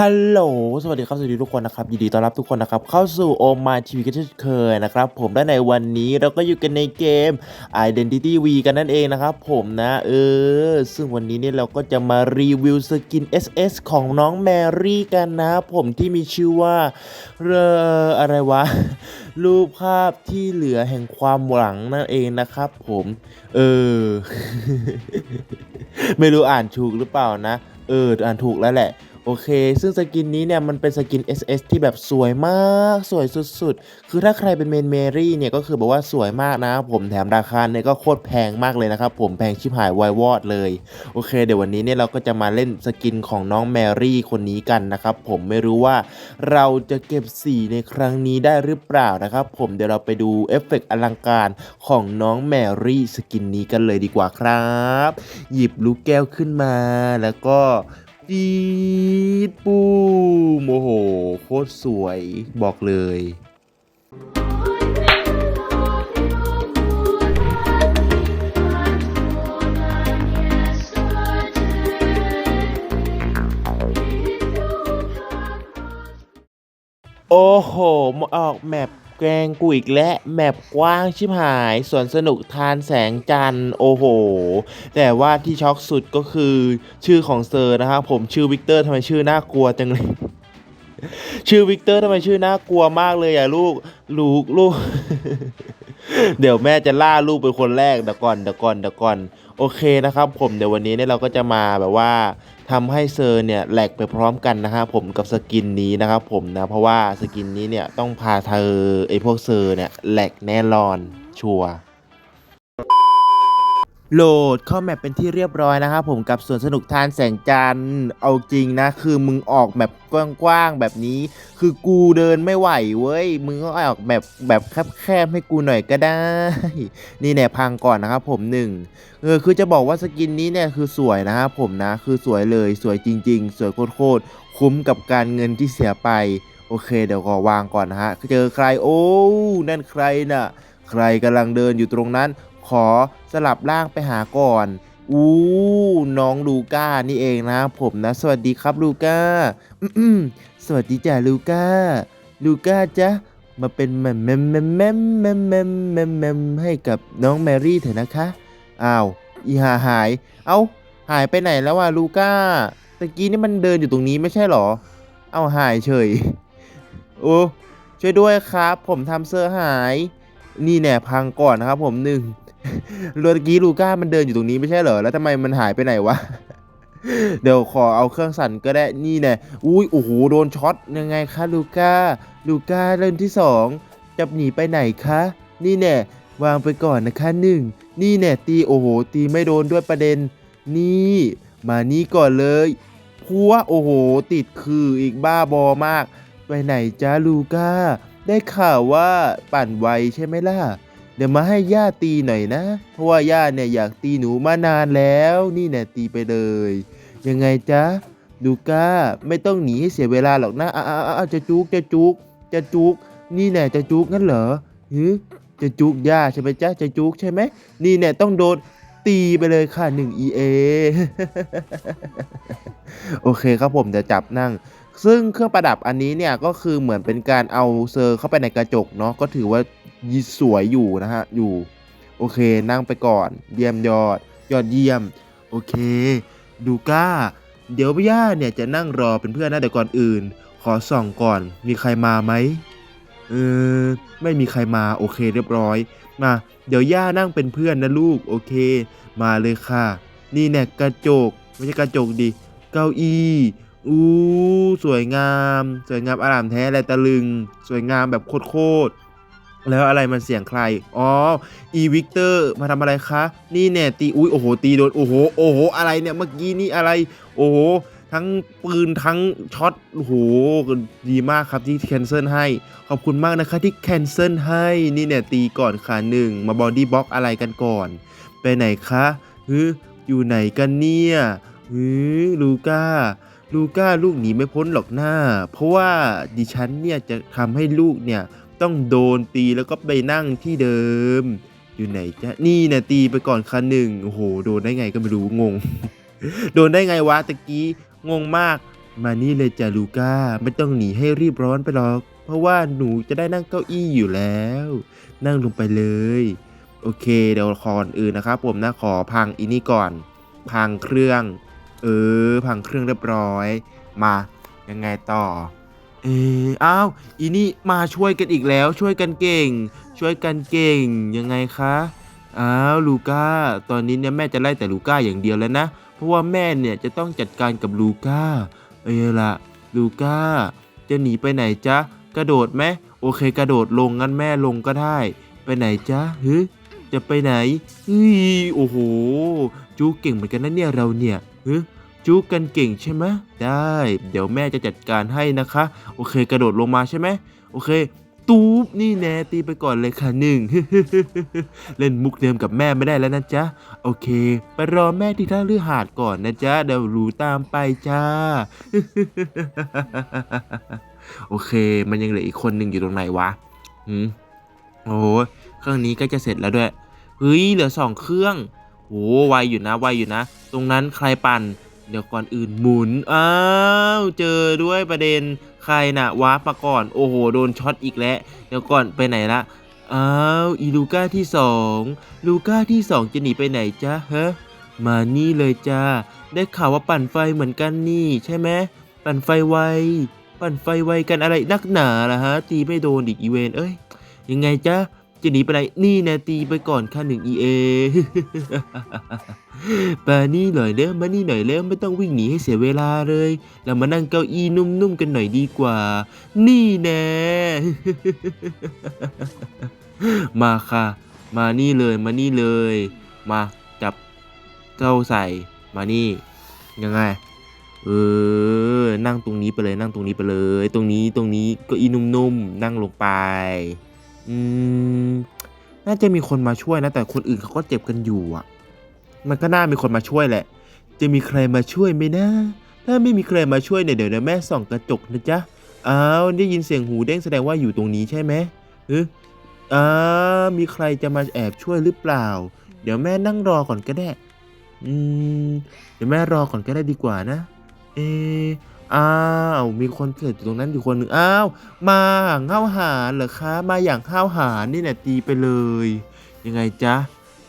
ฮัลโหล สวัสดีครับ สวัสดีทุกคนนะครับ ยินดีต้อนรับทุกคนนะครับ เข้าสู่โอมาทีวีกันเช่นเคยนะครับ ผมและในวันนี้เราก็อยู่กันในเกม Identity V กันนั่นเองนะครับ ผมนะ เออ ซึ่งวันนี้เนี่ยเราก็จะมารีวิวสกิน SS ของน้องแมรี่กันนะ ผมที่มีชื่อว่าเรออะไรวะ รูปภาพที่เหลือแห่งความหวังนั่นเองนะครับ ผม เออ ไม่รู้อ่านถูกหรือเปล่านะ เออ อ่านถูกแล้วแหละ โอเค ซึ่งสกินนี้เนี่ยมันเป็นสกิน SS ที่แบบสวยมากสวยสุดๆ คือถ้าใครเป็นเมนเมรี่เนี่ยก็คือแบบว่าสวยมากนะครับผมแถมราคาเนี่ยก็โคตรแพงมากเลยนะครับผมแพงชิบหายวายวอดเลย โอเค เดี๋ยววันนี้เนี่ยเราก็จะมาเล่นสกินของน้องแมรี่คนนี้กันนะครับผมไม่รู้ว่าเราจะเก็บสีในครั้งนี้ได้หรือเปล่านะครับผมเดี๋ยวเราไปดูเอฟเฟกต์อลังการของน้องแมรี่สกินนี้กันเลยดีกว่าครับ หยิบลูกแก้วขึ้นมาแล้วก็ จีดปูมโอ้โห โคตรสวยบอกเลยโอ้โหมาออกแมป แกงกูอีกและแมปกว้างชิบหายสวนสนุกทานแสงจันทร์โอ้โห แต่ว่าที่ช็อกสุดก็คือชื่อของเซอร์นะครับผมชื่อวิกเตอร์ทำไมชื่อน่ากลัวจังเลยชื่อวิกเตอร์ทำไมชื่อน่ากลัวมากเลยอะลูกลูกลูก เดี๋ยวแม่จะล่าลูกเป็นคนแรกเดี๋ยวก่อนเดี๋ยวก่อนเดี๋ยวก่อน โอเคนะครับ ผมเดี๋ยววันนี้เนี่ยเราก็จะมาแบบว่า ทำให้เซอร์เนี่ยแหลกไปพร้อมกันนะครับผมกับสกินนี้นะครับผมนะเพราะว่าสกินนี้เนี่ยต้องพาเธอไอพวกเซอร์เนี่ยแหลกแน่นอนชัวร์ โหลดเข้าแมปเป็นที่เรียบร้อยนะครับผมกับสวนสนุกทานแสงจันทร์เอาจริงนะ คือมึงออกแบบกว้างๆแบบนี้ คือกูเดินไม่ไหวเว้ยมึงก็ออกแบบแบบแคบๆให้กูหน่อยก็ได้ นี่เนี่ยพังก่อนนะครับผมหนึ่งเออคือจะบอกว่าสกินนี้เนี่ยคือสวยนะครับผมนะคือสวยเลยสวยจริง ๆ สวยโคตรๆคุ้มกับการเงินที่เสียไปโอเค เดี๋ยวขอวางก่อนนะฮะเจอใครโอ้นั่นใครน่ะใครกำลังเดินอยู่ตรงนั้น ขอสลับร่างไปหาก่อน อู้น้องลูก้านี่เองนะ ผมนะ สวัสดีครับลูก้าอืมสวัสดีจ้ะลูก้า ลูก้าจ๊ะมาเป็นแมมแมมแมมแมมแมมแมมแมมแมมให้กับน้องแมรี่เถอะนะคะ อ้าว อีหาหาย เอ้า หายไปไหนแล้วอะลูก้า ตะกี้นี่มันเดินอยู่ตรงนี้ไม่ใช่เหรอ เอ้าหายเฉย โอ้ช่วยด้วยครับ ผมทำเสื้อหาย นี่แน่พังก่อนนะครับผมหนึ่ง เมื่อกี้ลูก้ามันเดินอยู่ตรงนี้ไม่ใช่เหรอ แล้วทำไมมันหายไปไหนวะ เดี๋ยวขอเอาเครื่องสั่นก็ได้ นี่แน่อุ้ย โอ้โห โดนช็อต ยังไงคะลูก้า ลูก้าเริ่มที่สองจะหนีไปไหนคะ นี่แน่วางไปก่อนนะคะหนึ่ง นี่แน่ตีโอ้โห ตีไม่โดนด้วยประเด็น นี่ มานี่ก่อนเลยพัวโอ้โห ติดคืออีกบ้าบอมาก ไปไหนจ้าลูก้า ได้ข่าวว่าปั่นไวใช่ไหมล่ะ เดี๋ยวมาให้ย่าตีหน่อยนะ เพราะว่าย่าเนี่ยอยากตีหนูมานานแล้ว นี่เนี่ยตีไปเลย ยังไงจ๊ะลูก้าไม่ต้องหนีให้เสียเวลาหรอกนะอ้าวจะจุกจะจุกจะจุก นี่แน่จะจุกงั้นเหรอฮึจะจุกย่าใช่ไหมจ๊ะจะจุกใช่ไหมนี่เนี่ยต้องโดนตีไปเลยค่ะหนึ่ง EA โอเคครับผมจะจับนั่ง ซึ่งเครื่องประดับอันนี้เนี่ยก็คือเหมือนเป็นการเอาเซอร์เข้าไปในกระจกเนาะก็ถือว่าสวยอยู่นะฮะอยู่โอเคนั่งไปก่อน เยี่ยมยอด ยอดเยี่ยม โอเค ดูก้า เดี๋ยวย่าเนี่ยจะนั่งรอเป็นเพื่อนนะเดี๋ยวก่อนอื่น ขอส่องก่อนมีใครมาไหมเออไม่มีใครมาโอเคเรียบร้อย มา เดี๋ยวย่านั่งเป็นเพื่อนนะลูกโอเค มาเลยค่ะ นี่เนี่ยกระจกไม่ใช่กระจกดิเก้าอี้ อู้สวยงาม สวยงามอารามแท้อะไรตะลึง สวยงามแบบโคตรๆแล้วอะไรมันเสียงใคร อ๋อ อีวิกเตอร์มาทำอะไรคะ นี่เนี่ยตีอุ้ยโอ้โห ตีโดน โอ้โห โอ้โห อะไรเนี่ยเมื่อกี้นี่อะไร โอ้โห ทั้งปืนทั้งช็อต โอ้โห ดีมากครับที่แคนเซิลให้ ขอบคุณมากนะคะที่แคนเซิลให้ นี่เนี่ยตีก่อนค่ะหนึ่งมาบอดี้บล็อกอะไรกันก่อน ไปไหนคะฮึอยู่ไหนกันเนี่ยฮึลูก้า ลูก้าลูกหนีไม่พ้นหรอกหน้า เพราะว่าดิฉันเนี่ยจะทำให้ลูกเนี่ยต้องโดนตีแล้วก็ไปนั่งที่เดิม อยู่ไหนจ๊ะนี่นี่ยตีไปก่อนคันหนึ่งโอ้โหโดนได้ไงก็ไม่รู้งง โดนได้ไงวะตะกี้งงมาก มานี่เลยจ้ะลูก้าไม่ต้องหนีให้รีบร้อนไปหรอก เพราะว่าหนูจะได้นั่งเก้าอี้อยู่แล้ว นั่งลงไปเลย โอเคเดี๋ยวขอก่อนอื่นนะครับผมนะขอพังอีนี่ก่อน พังเครื่อง เออ พังเครื่องเรียบร้อย มายังไงต่อ เอออ้าวอีนี่มาช่วยกันอีกแล้วช่วยกันเก่ง ช่วยกันเก่งยังไงคะอ้าวลูก้าตอนนี้เนี่ยแม่จะไล่แต่ลูก้าอย่างเดียวแล้วนะ เพราะว่าแม่เนี่ยจะต้องจัดการกับลูก้าเออละลูก้า จะหนีไปไหนจ๊ะกระโดดไหมโอเค กระโดดลงงั้นแม่ลงก็ได้ ไปไหนจ๊ะฮึจะไปไหนเฮ้ยโอ้โหจูเก่งเหมือนกันนะเนี่ยเราเนี่ยฮึ จูกันเก่งใช่ไหมได้ เดี๋ยวแม่จะจัดการให้นะคะ โอเค กระโดดลงมาใช่ไหมโอเค ตูบนี่แน่ตีไปก่อนเลยค่ะหนึ่งเล่นมุกเดิมกับแม่ไม่ได้แล้วนะจ๊ะ โอเค ไปรอแม่ที่ท่าลือหาดก่อนนะจ๊ะ เดี๋ยวรู้ตามไปจ้า โอเค มันยังเหลืออีกคนหนึ่งอยู่ตรงไหนวะหืมโอ้เครื่องนี้ใก็จะเสร็จแล้วด้วย เฮ้ย เหลือสองเครื่องโอ้ไวอยู่นะ ไวอยู่นะ ตรงนั้นใครปั่น เดี๋ยวก่อนอื่นหมุน อ้าว เจอด้วยประเด็นใครน่ะวาร์ปมาก่อน โอ้โห โดนช็อตอีกแล้ว เดี๋ยวก่อนไปไหนละ อ้าว อีลูก้าที่สองลูก้าที่สองจะหนีไปไหนจ๊ะฮะ มานี่เลยจ้า ได้ข่าวว่าปั่นไฟเหมือนกันนี่ใช่ไหม ปั่นไฟไว ปั่นไฟไวกันอะไรนักหนาล่ะฮะ ตีไม่โดนอีกอีเวนเอ้ย ยังไงจ๊ะ จะหนีไปไหนนี่แนะตีไปก่อนค่าหนึ่ง EA มานี่หน่อยเด้อมานี่หน่อยแล้วไม่ต้องวิ่งหนีให้เสียเวลาเลย เรามานั่งเก้าอี้นุ่มๆกันหน่อยดีกว่า นี่แน่มาค่ะ มานี่เลยมานี่เลย มาจับเจ้าใส่มานี่ยังไงเออ นั่งตรงนี้ไปเลย นั่งตรงนี้ไปเลย ตรงนี้ ตรงนี้เก็อีนุ่มๆ นั่งลงไป อืม น่าจะมีคนมาช่วยนะ แต่คนอื่นเขาก็เจ็บกันอยู่อะ มันก็น่ามีคนมาช่วยแหละ จะมีใครมาช่วยไหมนะ ถ้าไม่มีใครมาช่วยเนี่ยเดี๋ยวเดี๋ยวแม่ส่องกระจกนะจ๊ะ อ้าวได้ยินเสียงหูเด้งแสดงว่าอยู่ตรงนี้ใช่ไหมเอออ้าวมีใครจะมาแอบช่วยหรือเปล่า เดี๋ยวแม่นั่งรอก่อนก็ได้ อืม เดี๋ยวแม่รอก่อนก็ได้ดีกว่านะ เอ อ้าวมีคนเกิดอยู่ตรงนั้นอยู่คนหนึ่งอ้าว มาเง่าหารเหรอคะ มาอย่างห้าวหาญนี่แหละตีไปเลย ยังไงจ๊ะ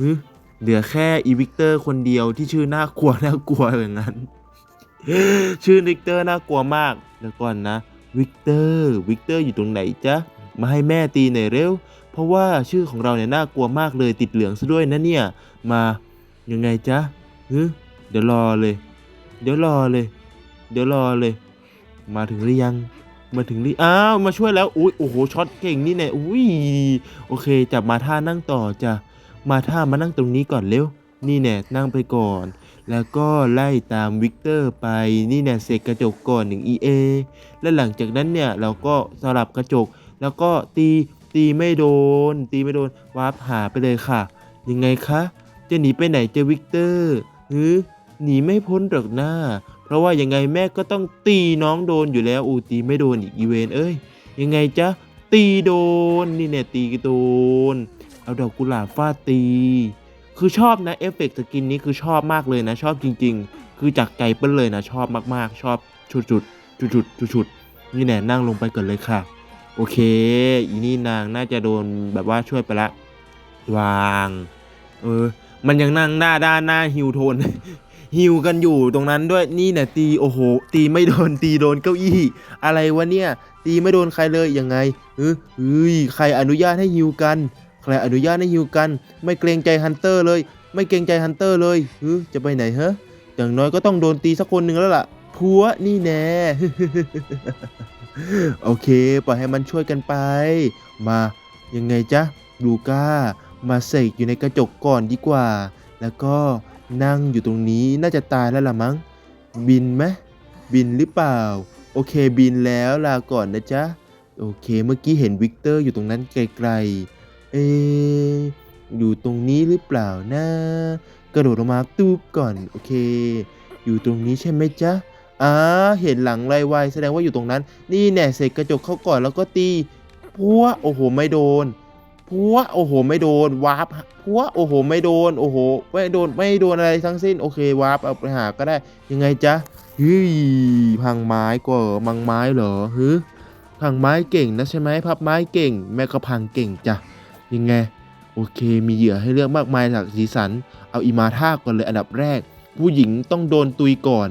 ฮึเหลือแค่อีวิกเตอร์คนเดียวที่ชื่อน่ากลัวน่ากลัวอย่างนั้น ชื่อวิกเตอร์น่ากลัวมากเดี๋ยวก่อนนะ วิกเตอร์วิกเตอร์อยู่ตรงไหนจ๊ะมาให้แม่ตีหน่อยเร็ว เพราะว่าชื่อของเราเนี่ยน่ากลัวมากเลยติดเหลืองซะด้วยนะเนี่ย มายังไงจ๊ะฮึเดี๋ยวรอเลย เดี๋ยวรอเลย เดี๋ยวรอเลย มาถึงหรือยัง มาถึงหรืออ้าวมาช่วยแล้วอุ้ยโอ้โหช็อตเก่งนี่แน่อุ้ยโอเคจับมาท่านั่งต่อจ้ะมาท่ามานั่งตรงนี้ก่อนเร็วนี่แน่นั่งไปก่อน แล้วก็ไล่ตามวิกเตอร์ไปนี่แน่เสกกระจกก่อนหนึ่ง EA และหลังจากนั้นเนี่ยเราก็สลับกระจก แล้วก็ตีตีไม่โดน ตีไม่โดนวาร์ปหาไปเลยค่ะ ยังไงคะ จะหนีไปไหนเจะวิกเตอร์หือหนีไม่พ้นหรอกหน้า เพราะว่ายังไงแม่ก็ต้องตีน้องโดนอยู่แล้วอูตีไม่โดนอีกอีเวนเอ้ยยังไงจ๊ะตีโดนนี่เนี่ยตีโดนเอาดอกกุหลาบฟาดตี คือชอบนะเอฟเฟกต์สกินนี้คือชอบมากเลยนะ ชอบจริง ๆ คือจากใจเปิ้ลเลยนะชอบมากๆ ชอบชุดจุดจุดจุดจุดจุดๆนี่แน่นั่งลงไปก่อนเลยค่ะ โอเค อีนี่นางน่าจะโดนแบบว่าช่วยไปละวาง เออ มันยังนั่งหน้าด้านหน้าฮิวโทน ฮิวกันอยู่ตรงนั้นด้วยนี่เนี่ยตีโอ้โห ตีไม่โดนตีโดนเก้าอี้ อะไรวะเนี่ย ตีไม่โดนใครเลยยังไงเออเฮ้ยใครอนุญาตให้ฮิวกัน ใครอนุญาตให้ฮิวกัน ไม่เกรงใจฮันเตอร์เลย ไม่เกรงใจฮันเตอร์เลยเออจะไปไหนฮะอย่างน้อยก็ต้องโดนตีสักคนหนึ่งแล้วล่ะพัวนี่แน่โอเค ปล่อยให้มันช่วยกันไป มายังไงจ๊ะลูก้ามาเสกอยู่ในกระจกก่อนดีกว่า แล้วก็ นั่งอยู่ตรงนี้น่าจะตายแล้วล่ะมั้ง บินไหมบินหรือเปล่า โอเคบินแล้วลาก่อนนะจ๊ะ โอเคเมื่อกี้เห็นวิกเตอร์อยู่ตรงนั้นไกลๆ เออยู่ตรงนี้หรือเปล่านะ กระโดดลงมาตูบก่อน โอเค อยู่ตรงนี้ใช่ไหมจ๊ะอ่าเห็นหลังไวๆแสดงว่าอยู่ตรงนั้น นี่แน่เสกกระจกเข้าก่อนแล้วก็ตีพัวโอ้โหไม่โดน พัวโอ้โห ไม่โดนวาร์ปพัวโอ้โห ไม่โดนโอ้โห ไม่โดนไม่โดนอะไรทั้งสิ้นโอเควาร์ปเอาไปหาก็ได้ยังไงจ๊ะเฮ้ยพังไม้ก็มังไม้เหรอฮึพังไม้เก่งนะใช่ไหมพับไม้เก่ง แม่ก็พังเก่งจ้ะยังไงโอเคมีเหยื่อให้เลือกมากมายหลากสีสัน เอาอีมาท่าก่อนเลยอันดับแรก ผู้หญิงต้องโดนตุยก่อน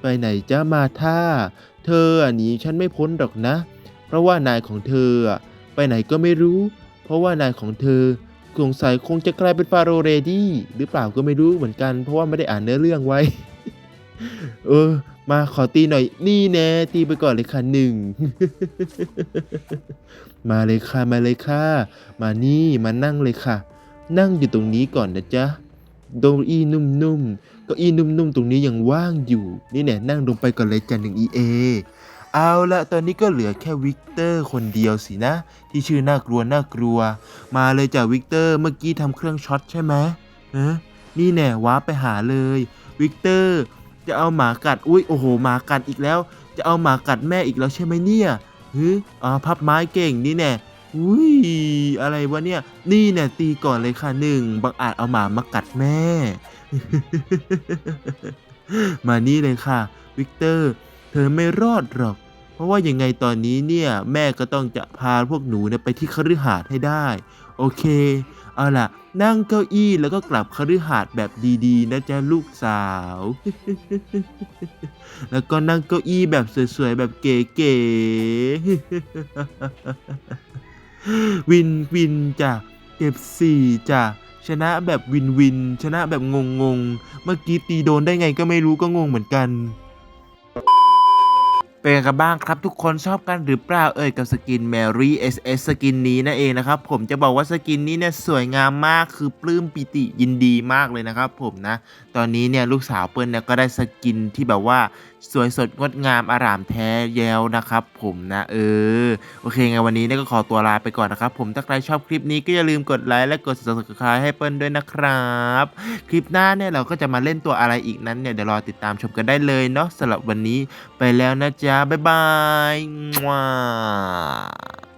ไปไหนจ้ามาท่า เธอหนีฉันไม่พ้นหรอกนะ เพราะว่านายของเธอ ไปไหนก็ไม่รู้ ราะว่านายของเธอสงสัยคงจะกลายเป็นฟาโรเรดี้หรือเปล่าก็ไม่รู้เหมือนกัน เพราะว่าไม่ได้อ่านเนื้อเรื่องไว้ เออ มาขอตีหน่อย นี่แน่ตีไปก่อนเลยค่ะหนึ่ง มาเลยค่ะมาเลยค่ะ มานี่มานั่งเลยค่ะ นั่งอยู่ตรงนี้ก่อนนะจ๊ะตรงอี้นุ่มๆเก็อี้นุ่มๆตรงนี้ยังว่างอยู่ นี่แน่นั่งลงไปก่อนเลยจ้ะหนึ่ง EA เอ เอาละตอนนี้ก็เหลือแค่วิกเตอร์คนเดียวสินะ ที่ชื่อน่ากลัวน่ากลัว มาเลยจ้ะวิกเตอร์เมื่อกี้ทำเครื่องช็อตใช่ไหมฮะนี่แน่ว้าไปหาเลยวิกเตอร์จะเอาหมากัดอุ้ยโอ้โหหมากัดอีกแล้ว จะเอาหมากัดแม่อีกแล้วใช่ไหมเนี่ยฮึอ๋อพับไม้เก่งนี่แน่อุ้ยอะไรวะเนี่ยนี่เนี่ยตีก่อนเลยค่ะหนึ่งบังอาจเอาหมามากัดแม่ มานี่เลยค่ะ วิกเตอร์ เธอไม่รอดหรอก เพราะว่ายังไงตอนนี้เนี่ยแม่ก็ต้องจะพาพวกหนูเนี่ยไปที่คฤหาสน์ให้ได้ โอเค เอาล่ะ นั่งเก้าอี้แล้วก็กลับคฤหาสน์แบบดีๆ นะจ๊ะลูกสาว แล้วก็นั่งเก้าอี้แบบสวยๆแบบเก๋ๆ วินวินจ้ะเก็บสี่จ้ะชนะแบบวินวิน ชนะแบบงงๆเมื่อกี้ตีโดนได้ไงก็ไม่รู้ก็งงเหมือนกัน เป็นกันบ้างครับทุกคนชอบกันหรือเปล่าเอ่ยกับสกินแมรี่ SS สกินนี้นั่นเองนะครับผมจะบอกว่าสกินนี้เนี่ยสวยงามมากคือปลื้มปิติยินดีมากเลยนะครับผมนะตอนนี้เนี่ยลูกสาวเปิ้ลเนี่ยก็ได้สกินที่แบบว่าสวยสดงดงามอารามแท้แย้วนะครับ ผมนะเออโอเคไงวันนี้เนี่ยก็ขอตัวลาไปก่อนนะครับ ผมถ้าใครชอบคลิปนี้ก็อย่าลืมกดไลค์และกด subscribe ให้เปิ้ลด้วยนะครับ คลิปหน้าเนี่ยเราก็จะมาเล่นตัวอะไรอีกนั้นเนี่ยเดี๋ยวรอติดตามชมกันได้เลยเนาะสำหรับวันนี้ไปแล้วนะจ๊ะบ๊ายบาย